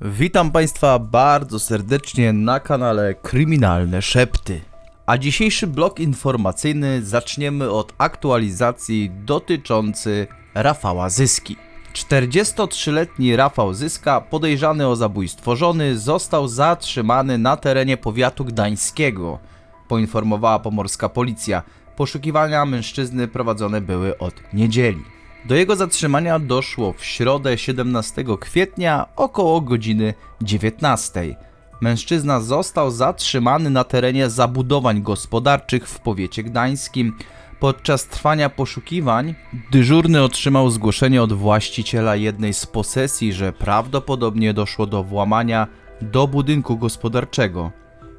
Witam Państwa bardzo serdecznie na kanale Kryminalne Szepty. A dzisiejszy blok informacyjny zaczniemy od aktualizacji dotyczący Rafała Zyski. 43-letni Rafał Zyska, podejrzany o zabójstwo żony, został zatrzymany na terenie powiatu gdańskiego, poinformowała pomorska policja. Poszukiwania mężczyzny prowadzone były od niedzieli. Do jego zatrzymania doszło w środę 17 kwietnia około godziny 19. Mężczyzna został zatrzymany na terenie zabudowań gospodarczych w powiecie gdańskim. Podczas trwania poszukiwań dyżurny otrzymał zgłoszenie od właściciela jednej z posesji, że prawdopodobnie doszło do włamania do budynku gospodarczego.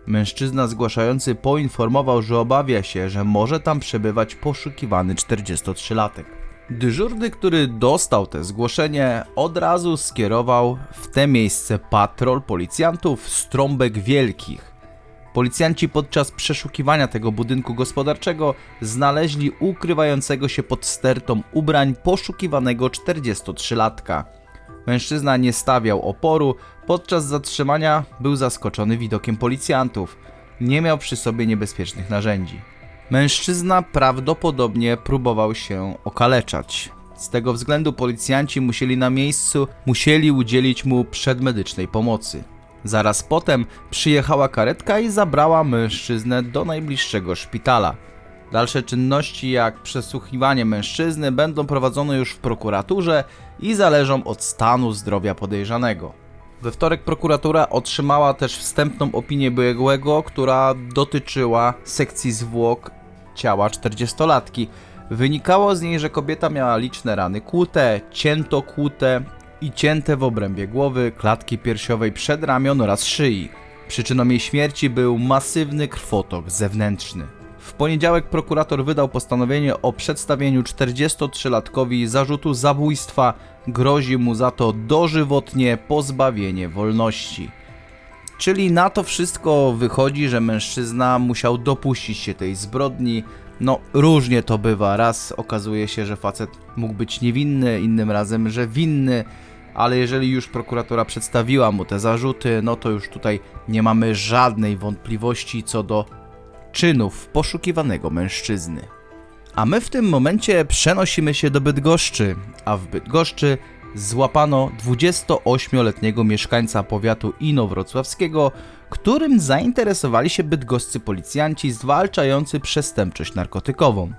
Mężczyzna zgłaszający poinformował, że obawia się, że może tam przebywać poszukiwany 43-latek. Dyżurny, który dostał te zgłoszenie, od razu skierował w te miejsce patrol policjantów z trąbek wielkich. Policjanci podczas przeszukiwania tego budynku gospodarczego znaleźli ukrywającego się pod stertą ubrań poszukiwanego 43-latka. Mężczyzna nie stawiał oporu, podczas zatrzymania był zaskoczony widokiem policjantów. Nie miał przy sobie niebezpiecznych narzędzi. Mężczyzna prawdopodobnie próbował się okaleczać. Z tego względu policjanci musieli na miejscu, musieli udzielić mu przedmedycznej pomocy. Zaraz potem przyjechała karetka i zabrała mężczyznę do najbliższego szpitala. Dalsze czynności, jak przesłuchiwanie mężczyzny, będą prowadzone już w prokuraturze i zależą od stanu zdrowia podejrzanego. We wtorek prokuratura otrzymała też wstępną opinię biegłego, która dotyczyła sekcji zwłok ciała 40-latki. Wynikało z niej, że kobieta miała liczne rany kłute, cięto kłute i cięte w obrębie głowy, klatki piersiowej, przedramion oraz szyi. Przyczyną jej śmierci był masywny krwotok zewnętrzny. W poniedziałek prokurator wydał postanowienie o przedstawieniu 43-latkowi zarzutu zabójstwa. Grozi mu za to dożywotnie pozbawienie wolności. Czyli na to wszystko wychodzi, że mężczyzna musiał dopuścić się tej zbrodni. No, różnie to bywa. Raz okazuje się, że facet mógł być niewinny, innym razem, że winny, ale jeżeli już prokuratura przedstawiła mu te zarzuty, no to już tutaj nie mamy żadnej wątpliwości co do czynów poszukiwanego mężczyzny. A my w tym momencie przenosimy się do Bydgoszczy, a w Bydgoszczy złapano 28-letniego mieszkańca powiatu inowrocławskiego, którym zainteresowali się bydgoscy policjanci zwalczający przestępczość narkotykową.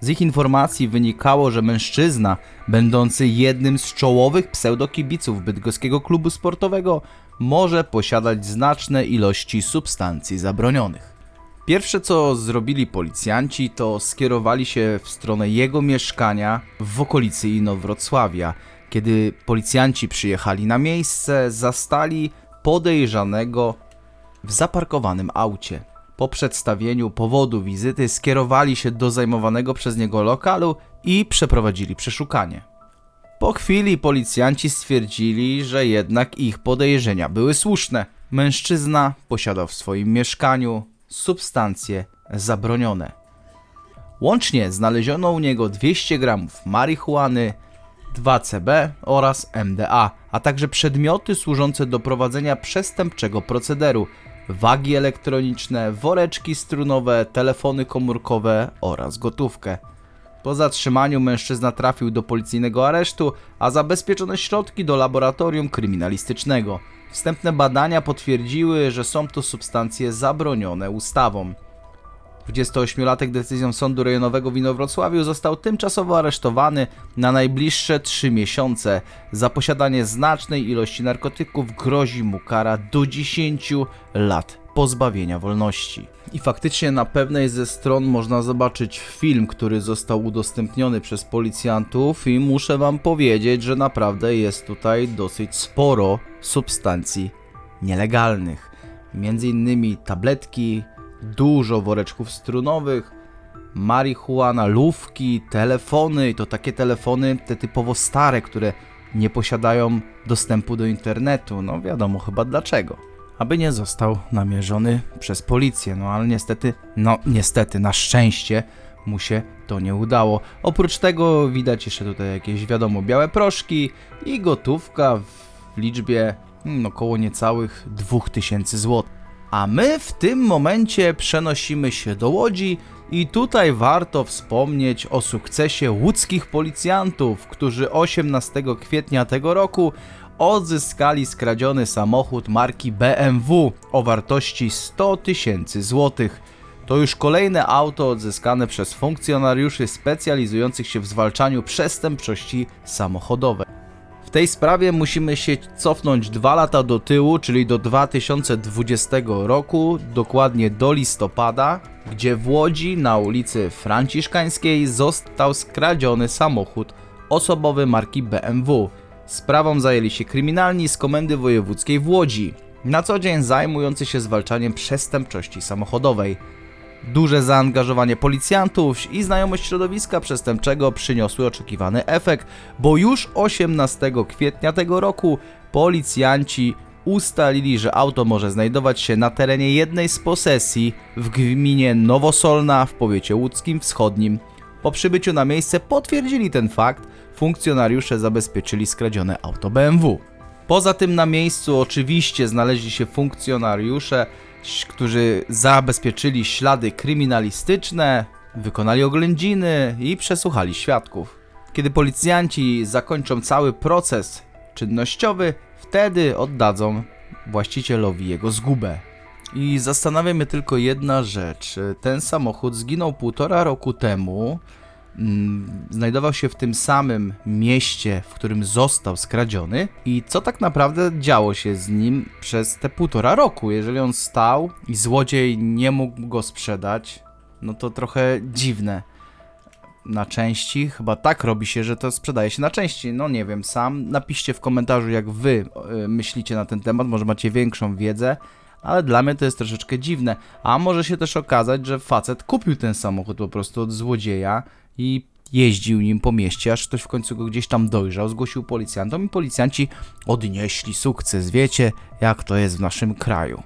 Z ich informacji wynikało, że mężczyzna, będący jednym z czołowych pseudokibiców bydgoskiego klubu sportowego, może posiadać znaczne ilości substancji zabronionych. Pierwsze co zrobili policjanci, to skierowali się w stronę jego mieszkania w okolicy Inowrocławia. Kiedy policjanci przyjechali na miejsce, zastali podejrzanego w zaparkowanym aucie. Po przedstawieniu powodu wizyty skierowali się do zajmowanego przez niego lokalu i przeprowadzili przeszukanie. Po chwili policjanci stwierdzili, że jednak ich podejrzenia były słuszne. Mężczyzna posiadał w swoim mieszkaniu substancje zabronione. Łącznie znaleziono u niego 200 gramów marihuany, 2CB oraz MDA, a także przedmioty służące do prowadzenia przestępczego procederu, wagi elektroniczne, woreczki strunowe, telefony komórkowe oraz gotówkę. Po zatrzymaniu mężczyzna trafił do policyjnego aresztu, a zabezpieczone środki do laboratorium kryminalistycznego. Wstępne badania potwierdziły, że są to substancje zabronione ustawą. 28-latek decyzją sądu rejonowego w Inowrocławiu został tymczasowo aresztowany na najbliższe 3 miesiące. Za posiadanie znacznej ilości narkotyków grozi mu kara do 10 lat pozbawienia wolności. I faktycznie na pewnej ze stron można zobaczyć film, który został udostępniony przez policjantów i muszę wam powiedzieć, że naprawdę jest tutaj dosyć sporo substancji nielegalnych. Między innymi tabletki, dużo woreczków strunowych, marihuana, lówki, telefony i to takie telefony, te typowo stare, które nie posiadają dostępu do internetu. No wiadomo chyba dlaczego. Aby nie został namierzony przez policję. No ale niestety, no niestety, na szczęście mu się to nie udało. Oprócz tego widać jeszcze tutaj jakieś wiadomo białe proszki i gotówka w liczbie Hmm, około niecałych 2000 zł. A my w tym momencie przenosimy się do Łodzi i tutaj warto wspomnieć o sukcesie łódzkich policjantów, którzy 18 kwietnia tego roku odzyskali skradziony samochód marki BMW o wartości 100 tysięcy złotych. To już kolejne auto odzyskane przez funkcjonariuszy specjalizujących się w zwalczaniu przestępczości samochodowej. Tej sprawie musimy się cofnąć dwa lata do tyłu, czyli do 2020 roku, dokładnie do listopada, gdzie w Łodzi na ulicy Franciszkańskiej został skradziony samochód osobowy marki BMW. Sprawą zajęli się kryminalni z Komendy Wojewódzkiej w Łodzi, na co dzień zajmujący się zwalczaniem przestępczości samochodowej. Duże zaangażowanie policjantów i znajomość środowiska przestępczego przyniosły oczekiwany efekt, bo już 18 kwietnia tego roku policjanci ustalili, że auto może znajdować się na terenie jednej z posesji w gminie Nowosolna w powiecie łódzkim wschodnim. Po przybyciu na miejsce potwierdzili ten fakt, funkcjonariusze zabezpieczyli skradzione auto BMW. Poza tym na miejscu oczywiście znaleźli się funkcjonariusze, którzy zabezpieczyli ślady kryminalistyczne, wykonali oględziny i przesłuchali świadków. Kiedy policjanci zakończą cały proces czynnościowy, wtedy oddadzą właścicielowi jego zgubę. I zastanawia mnie tylko jedna rzecz. Ten samochód zginął półtora roku temu. Mm, Znajdował się w tym samym mieście, w którym został skradziony. I co tak naprawdę działo się z nim przez te półtora roku? Jeżeli on stał i złodziej nie mógł go sprzedać, no to trochę dziwne. Na części, chyba tak robi się, że to sprzedaje się na części. No nie wiem, sam napiszcie w komentarzu, jak wy y, myślicie na ten temat, może macie większą wiedzę ale dla mnie to jest troszeczkę dziwne. A może się też okazać, że facet kupił ten samochód po prostu od złodzieja i jeździł nim po mieście, aż ktoś w końcu go gdzieś tam dojrzał, zgłosił policjantom i policjanci odnieśli sukces. Wiecie, jak to jest w naszym kraju.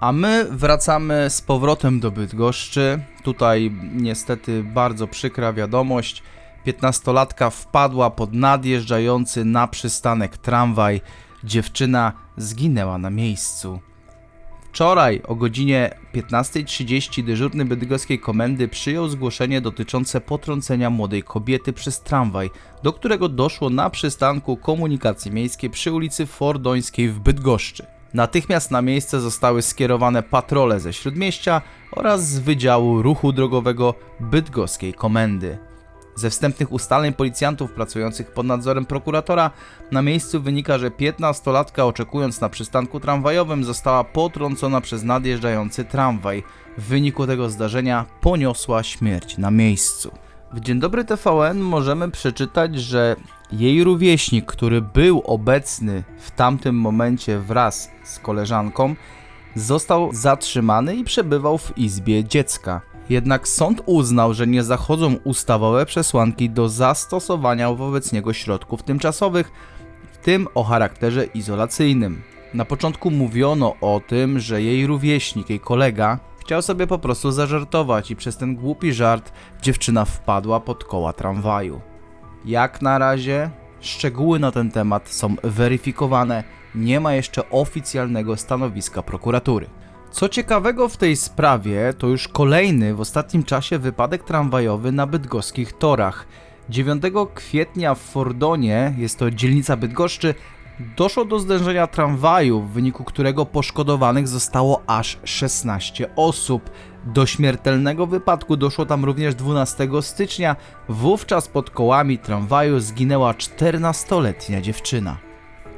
A my wracamy z powrotem do Bydgoszczy. Tutaj niestety bardzo przykra wiadomość. 15-latka wpadła pod nadjeżdżający na przystanek tramwaj. Dziewczyna zginęła na miejscu. Wczoraj o godzinie 15.30 dyżurny bydgoskiej komendy przyjął zgłoszenie dotyczące potrącenia młodej kobiety przez tramwaj, do którego doszło na przystanku komunikacji miejskiej przy ulicy Fordońskiej w Bydgoszczy. Natychmiast na miejsce zostały skierowane patrole ze Śródmieścia oraz z Wydziału Ruchu Drogowego Bydgoskiej Komendy. Ze wstępnych ustaleń policjantów pracujących pod nadzorem prokuratora na miejscu wynika, że 15-latka oczekując na przystanku tramwajowym została potrącona przez nadjeżdżający tramwaj. W wyniku tego zdarzenia poniosła śmierć na miejscu. W Dzień Dobry TVN możemy przeczytać, że jej rówieśnik, który był obecny w tamtym momencie wraz z koleżanką, został zatrzymany i przebywał w izbie dziecka. Jednak sąd uznał, że nie zachodzą ustawowe przesłanki do zastosowania wobec niego środków tymczasowych, w tym o charakterze izolacyjnym. Na początku mówiono o tym, że jej rówieśnik, jej kolega, chciał sobie po prostu zażartować i przez ten głupi żart dziewczyna wpadła pod koła tramwaju. Jak na razie szczegóły na ten temat są weryfikowane, nie ma jeszcze oficjalnego stanowiska prokuratury. Co ciekawego w tej sprawie, to już kolejny w ostatnim czasie wypadek tramwajowy na bydgoskich torach. 9 kwietnia w Fordonie, jest to dzielnica Bydgoszczy, doszło do zderzenia tramwaju, w wyniku którego poszkodowanych zostało aż 16 osób. Do śmiertelnego wypadku doszło tam również 12 stycznia. Wówczas pod kołami tramwaju zginęła 14-letnia dziewczyna.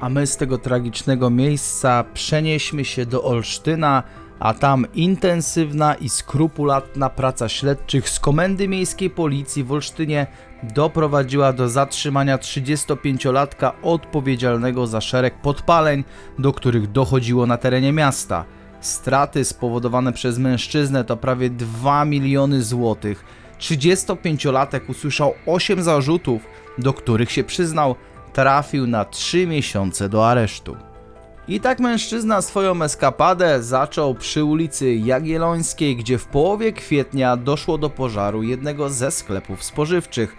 A my z tego tragicznego miejsca przenieśmy się do Olsztyna, a tam intensywna i skrupulatna praca śledczych z Komendy Miejskiej Policji w Olsztynie doprowadziła do zatrzymania 35-latka odpowiedzialnego za szereg podpaleń, do których dochodziło na terenie miasta. Straty spowodowane przez mężczyznę to prawie 2 miliony złotych. 35-latek usłyszał 8 zarzutów, do których się przyznał, trafił na 3 miesiące do aresztu. I tak mężczyzna swoją eskapadę zaczął przy ulicy Jagiellońskiej, gdzie w połowie kwietnia doszło do pożaru jednego ze sklepów spożywczych.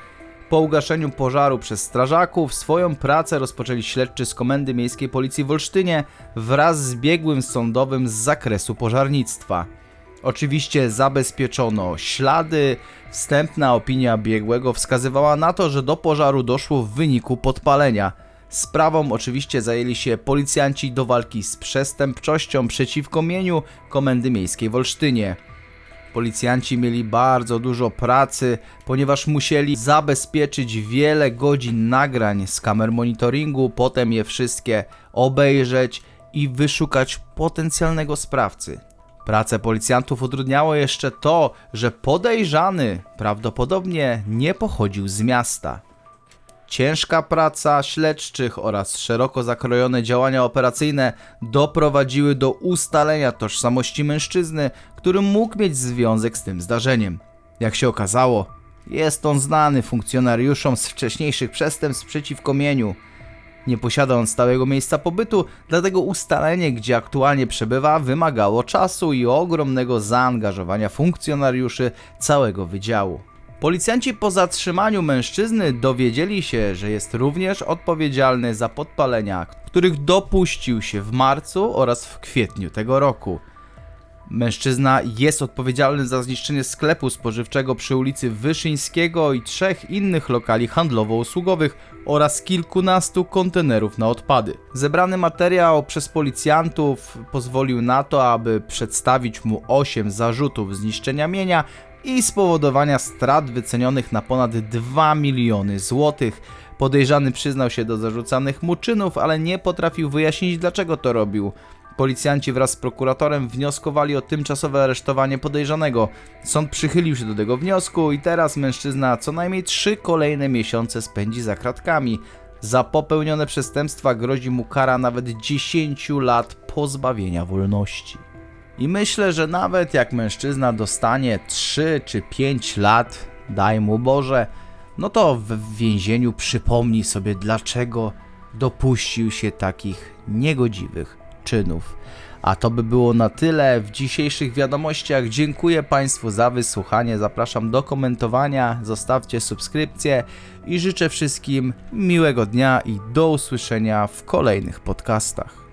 Po ugaszeniu pożaru przez strażaków swoją pracę rozpoczęli śledczy z Komendy Miejskiej Policji w Olsztynie wraz z biegłym sądowym z zakresu pożarnictwa. Oczywiście zabezpieczono ślady. Wstępna opinia biegłego wskazywała na to, że do pożaru doszło w wyniku podpalenia. Sprawą oczywiście zajęli się policjanci do walki z przestępczością przeciwko mieniu Komendy Miejskiej w Olsztynie. Policjanci mieli bardzo dużo pracy, ponieważ musieli zabezpieczyć wiele godzin nagrań z kamer monitoringu, potem je wszystkie obejrzeć i wyszukać potencjalnego sprawcy. Pracę policjantów utrudniało jeszcze to, że podejrzany prawdopodobnie nie pochodził z miasta. Ciężka praca śledczych oraz szeroko zakrojone działania operacyjne doprowadziły do ustalenia tożsamości mężczyzny, który mógł mieć związek z tym zdarzeniem. Jak się okazało, jest on znany funkcjonariuszom z wcześniejszych przestępstw przeciwko mieniu. Nie posiada on stałego miejsca pobytu, dlatego ustalenie, gdzie aktualnie przebywa, wymagało czasu i ogromnego zaangażowania funkcjonariuszy całego wydziału. Policjanci po zatrzymaniu mężczyzny dowiedzieli się, że jest również odpowiedzialny za podpalenia, których dopuścił się w marcu oraz w kwietniu tego roku. Mężczyzna jest odpowiedzialny za zniszczenie sklepu spożywczego przy ulicy Wyszyńskiego i trzech innych lokali handlowo-usługowych oraz kilkunastu kontenerów na odpady. Zebrany materiał przez policjantów pozwolił na to, aby przedstawić mu 8 zarzutów zniszczenia mienia i spowodowania strat wycenionych na ponad 2 miliony złotych. Podejrzany przyznał się do zarzucanych mu czynów, ale nie potrafił wyjaśnić dlaczego to robił. Policjanci wraz z prokuratorem wnioskowali o tymczasowe aresztowanie podejrzanego. Sąd przychylił się do tego wniosku i teraz mężczyzna co najmniej trzy kolejne miesiące spędzi za kratkami. Za popełnione przestępstwa grozi mu kara nawet 10 lat pozbawienia wolności. I myślę, że nawet jak mężczyzna dostanie 3 czy 5 lat, daj mu Boże, no to w więzieniu przypomni sobie, dlaczego dopuścił się takich niegodziwych czynów. A to by było na tyle w dzisiejszych wiadomościach. Dziękuję Państwu za wysłuchanie. Zapraszam do komentowania, zostawcie subskrypcję i życzę wszystkim miłego dnia i do usłyszenia w kolejnych podcastach.